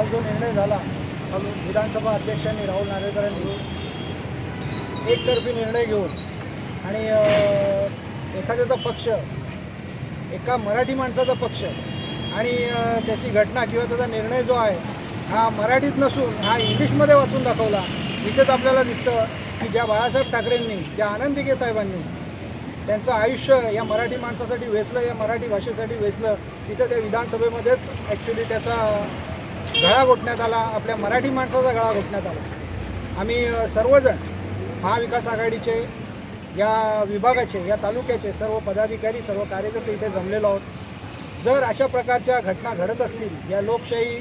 आज जो निर्णय झाला विधानसभा अध्यक्षांनी राहुल नार्वेकरांनी एकतर्फी निर्णय घेऊन आणि एखाद्याचा पक्ष एका मराठी माणसाचा पक्ष आणि त्याची घटना किंवा त्याचा निर्णय जो आहे हा मराठीत नसून हा इंग्लिशमध्ये वाचून दाखवला इथेच आपल्याला दिसतं की ज्या बाळासाहेब ठाकरेंनी ज्या आनंद साहेबांनी त्यांचं आयुष्य या मराठी माणसासाठी वेचलं या मराठी भाषेसाठी वेचलं तिथं त्या विधानसभेमध्येच ॲक्च्युली त्याचा गळा घोटण्यात आला आपल्या मराठी माणसाचा गळा घोटण्यात आला. आम्ही सर्वजण महाविकास आघाडीचे या विभागाचे या तालुक्याचे सर्व पदाधिकारी सर्व कार्यकर्ते इथे जमलेलो आहोत. जर अशा प्रकारच्या घटना घडत असतील या लोकशाही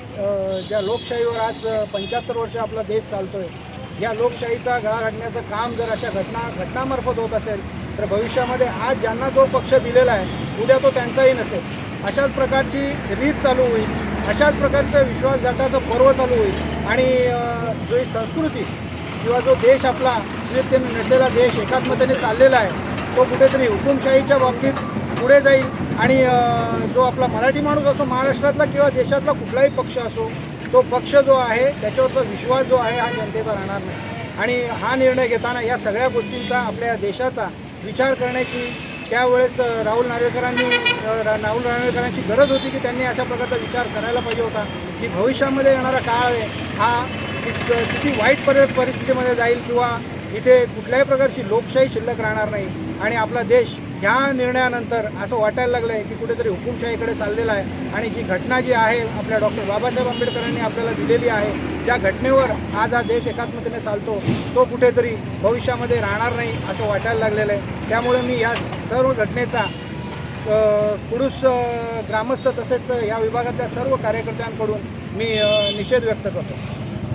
ज्या लोकशाहीवर आज पंच्याहत्तर वर्ष आपला देश चालतोय या लोकशाहीचा गळा घालण्याचं काम जर अशा घटना घटनामार्फत होत असेल तर भविष्यामध्ये आज ज्यांना जो पक्ष दिलेला आहे उद्या तो त्यांचाही नसेल. अशाच प्रकारची रीत चालू होईल. अशाच प्रकारचं विश्वासघाताचं पर्व चालू होईल. आणि जो ही संस्कृती किंवा जो देश आपला विविधतेने नटलेला देश एकात्मतेने चाललेला आहे तो कुठेतरी हुकुमशाहीच्या बाबतीत पुढे जाईल. आणि जो आपला मराठी माणूस असो महाराष्ट्रातला किंवा देशातला कुठलाही पक्ष असो तो पक्ष जो आहे त्याच्यावरचा विश्वास जो आहे हा जनतेचा राहणार नाही. आणि हा निर्णय घेताना या सगळ्या गोष्टींचा आपल्या देशाचा विचार करण्याची त्यावेळेस राहुल नार्वेकरांनी रा- राहुल नार्वेकरांची गरज होती की त्यांनी अशा प्रकारचा विचार करायला पाहिजे होता की भविष्यामध्ये येणारा काळ आहे हा किती वाईट परि परिस्थितीमध्ये जाईल किंवा इथे कुठल्याही प्रकारची लोकशाही शिल्लक राहणार नाही आणि आपला देश ह्या निर्णयानंतर असं वाटायला लागलं आहे की कुठेतरी हुकुमशाहीकडे चाललेला आहे आणि जी घटना जी आहे आपल्या डॉक्टर बाबासाहेब आंबेडकरांनी आपल्याला दिलेली आहे त्या घटनेवर आज हा देश एकात्मतेने चालतो तो कुठेतरी भविष्यामध्ये राहणार नाही असं वाटायला लागलेलं आहे. त्यामुळे मी या सर्व घटनेचा कुडूस ग्रामस्थ तसेच या विभागातल्या सर्व कार्यकर्त्यांकडून मी निषेध व्यक्त करतो.